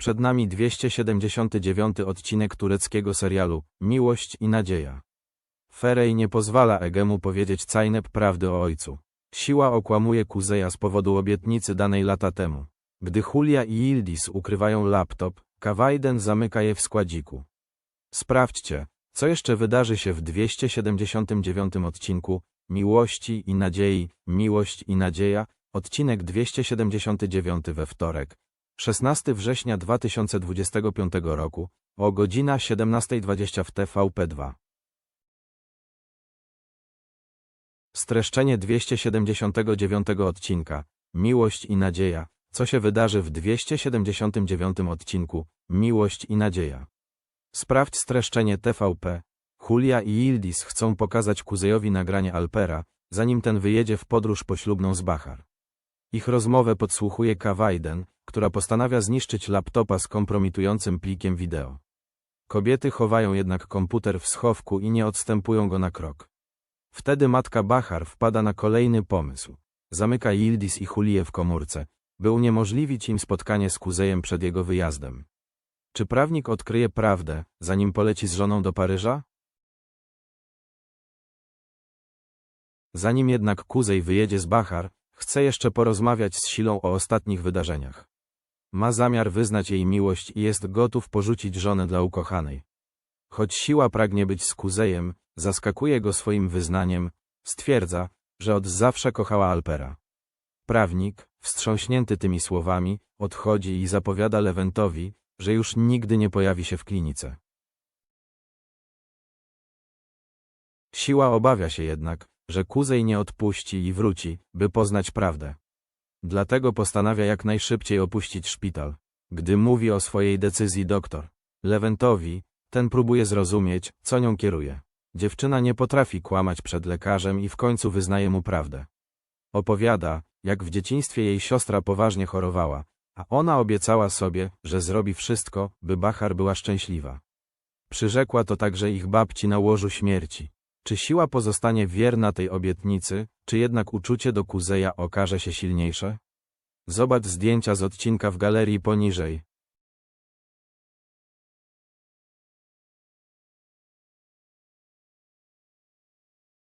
Przed nami 279 odcinek tureckiego serialu Miłość i Nadzieja. Ferej nie pozwala Egemu powiedzieć Cajnep prawdy o ojcu. Siła okłamuje Kuzeja z powodu obietnicy danej lata temu. Gdy Julia i Yildiz ukrywają laptop, Kawajden zamyka je w składziku. Sprawdźcie, co jeszcze wydarzy się w 279 odcinku Miłości i Nadziei, Miłość i Nadzieja, odcinek 279 we wtorek, 16 września 2025 roku, o godzina 17.20 w TVP2. Streszczenie 279 odcinka Miłość i Nadzieja. Co się wydarzy w 279 odcinku Miłość i Nadzieja. Sprawdź streszczenie TVP. Julia i Yildiz chcą pokazać Kuzejowi nagranie Alpera, zanim ten wyjedzie w podróż poślubną z Bachar. Ich rozmowę podsłuchuje Kawajden, która postanawia zniszczyć laptopa z kompromitującym plikiem wideo. Kobiety chowają jednak komputer w schowku i nie odstępują go na krok. Wtedy matka Bachar wpada na kolejny pomysł. Zamyka Yildiz i Julię w komórce, by uniemożliwić im spotkanie z Kuzejem przed jego wyjazdem. Czy prawnik odkryje prawdę, zanim poleci z żoną do Paryża? Zanim jednak Kuzej wyjedzie z Bachar, chce jeszcze porozmawiać z Silą o ostatnich wydarzeniach. Ma zamiar wyznać jej miłość i jest gotów porzucić żonę dla ukochanej. Choć siła pragnie być z Kuzejem, zaskakuje go swoim wyznaniem, stwierdza, że od zawsze kochała Alpera. Prawnik, wstrząśnięty tymi słowami, odchodzi i zapowiada Lewentowi, że już nigdy nie pojawi się w klinice. Siła obawia się jednak, że Kuzej nie odpuści i wróci, by poznać prawdę. Dlatego postanawia jak najszybciej opuścić szpital. Gdy mówi o swojej decyzji doktor Lewentowi, ten próbuje zrozumieć, co nią kieruje. Dziewczyna nie potrafi kłamać przed lekarzem i w końcu wyznaje mu prawdę. Opowiada, jak w dzieciństwie jej siostra poważnie chorowała, a ona obiecała sobie, że zrobi wszystko, by Bachar była szczęśliwa. Przyrzekła to także ich babci na łożu śmierci. Czy siła pozostanie wierna tej obietnicy, czy jednak uczucie do Kuzeja okaże się silniejsze? Zobacz zdjęcia z odcinka w galerii poniżej.